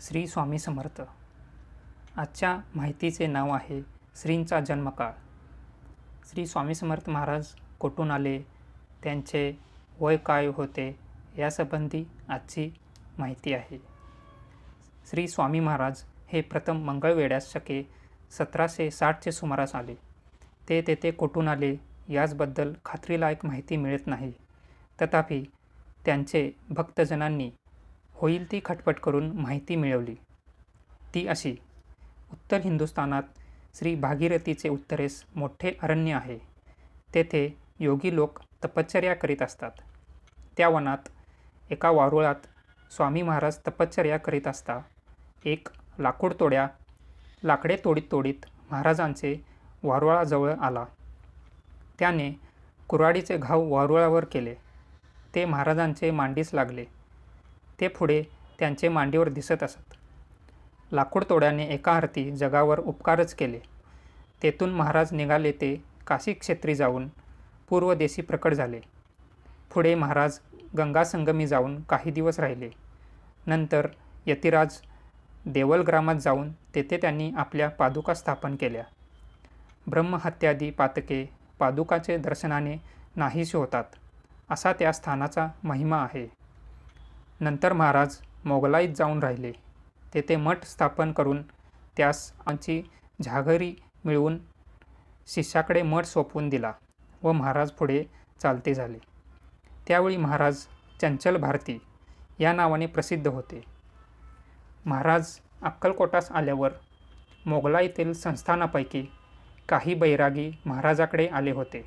श्री स्वामी समर्थ. आजच्या माहितीचे नाव आहे श्रींचा जन्मकाळ. श्री स्वामी समर्थ महाराज कुठून आले? त्यांचे वय काय होते? यासंबंधी आजची माहिती आहे. श्री स्वामी महाराज हे प्रथम मंगळवेड्यास शके सतराशे साठचे सुमारास आले. ते तेथे कुठून आले याचबद्दल खात्रीलायक माहिती मिळत नाही. तथापि त्यांचे भक्तजनांनी होईल ती खटपट करून माहिती मिळवली. ती अशी उत्तर हिंदुस्थानात श्री भागीरथीचे उत्तरेस मोठे अरण्य आहे. तेथे योगी लोक तपश्चर्या करीत असतात. त्या वनात एका वारुळात स्वामी महाराज तपश्चर्या करीत असता. एक लाकूड तोड्या लाकडे तोडीत तोडीत महाराजांचे वारुळाजवळ आला. त्याने कुऱ्हाडीचे घाव वारुळावर केले. ते महाराजांचे मांडीस लागले. ते पुढे त्यांचे मांडीवर दिसत असत. लाकूडतोड्याने एका हरती जगावर उपकारच केले. तेथून महाराज निघाले ते काशी क्षेत्री जाऊन पूर्वदेशी प्रकट झाले. पुढे महाराज गंगासंगमी जाऊन काही दिवस राहिले. नंतर यतिराज देवलग्रामात जाऊन तेथे त्यांनी आपल्या पादुका स्थापन केल्या. ब्रह्महत्यादी पातके पादुकाचे दर्शनाने नाहीसे होतात असा त्या स्थानाचा महिमा आहे. नंतर महाराज मोगलाईत जाऊन राहिले. तेथे मठ स्थापन करून त्यास आमची झागरी मिळवून शिष्याकडे मठ सोपवून दिला व महाराज पुढे चालते झाले. त्यावेळी महाराज चंचल भारती या नावाने प्रसिद्ध होते. महाराज अक्कलकोटास आल्यावर मोगलाईतील संस्थानापैकी काही बैरागी महाराजाकडे आले होते.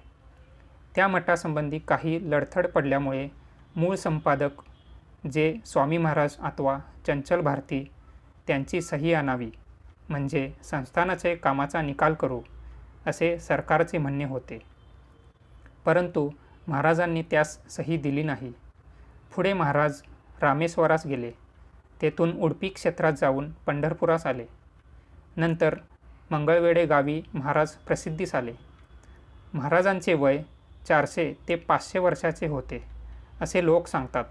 त्या मठासंबंधी काही लडथड पडल्यामुळे मूळ संपादक जे स्वामी महाराज अथवा चंचल भारती त्यांची सही आणावी. म्हणजे संस्थानाचे कामाचा निकाल करू असे सरकारचे म्हणणे होते. परंतु महाराजांनी त्यास सही दिली नाही. पुढे महाराज रामेश्वरास गेले. तेथून उडपी क्षेत्रात जाऊन पंढरपुरास आले. नंतर मंगळवेढे गावी महाराज प्रसिद्धीस आले. महाराजांचे वय चारशे ते पाचशे वर्षाचे होते असे लोक सांगतात.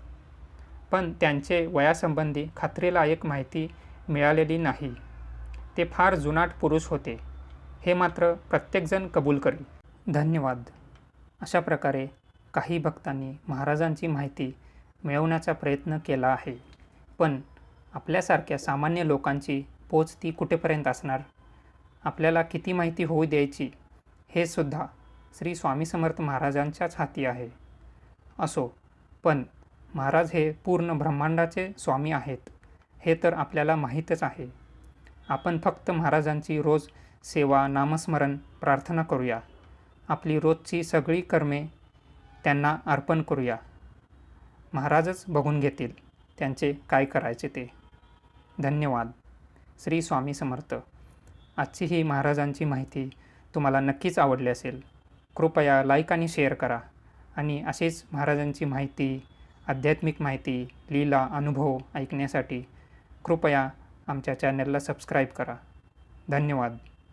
पण त्यांचे वयासंबंधी खात्रीलायक माहिती मिळालेली नाही. ते फार जुनाट पुरुष होते. हे मात्र प्रत्येकजण कबूल करेल. धन्यवाद. अशा प्रकारे काही भक्तांनी महाराजांची माहिती मिळवण्याचा प्रयत्न केला आहे. पण आपल्यासारख्या सामान्य लोकांची पोच ती कुठेपर्यंत असणार? आपल्याला किती माहिती होऊ द्यायची? हे सुद्धा श्री स्वामी समर्थ महाराजांच्याच हाती आहे. असो पण महाराज हे पूर्ण ब्रह्मांडाचे स्वामी आहेत. हे तर आपल्याला माहीतच आहे. आपण फक्त महाराजांची रोज सेवा नामस्मरण प्रार्थना करूया. आपली रोजची सगळी कर्मे त्यांना अर्पण करूया. महाराजच बघून घेतील त्यांचे काय करायचे ते. धन्यवाद. श्री स्वामी समर्थ. आजची ही महाराजांची माहिती तुम्हाला नक्कीच आवडली असेल. कृपया लाईक आणि शेअर करा. आणि असेच महाराजांची माहिती आध्यात्मिक माहिती लीला अनुभव ऐकण्यासाठी कृपया आमच्या चॅनलला सबस्क्राईब करा. धन्यवाद.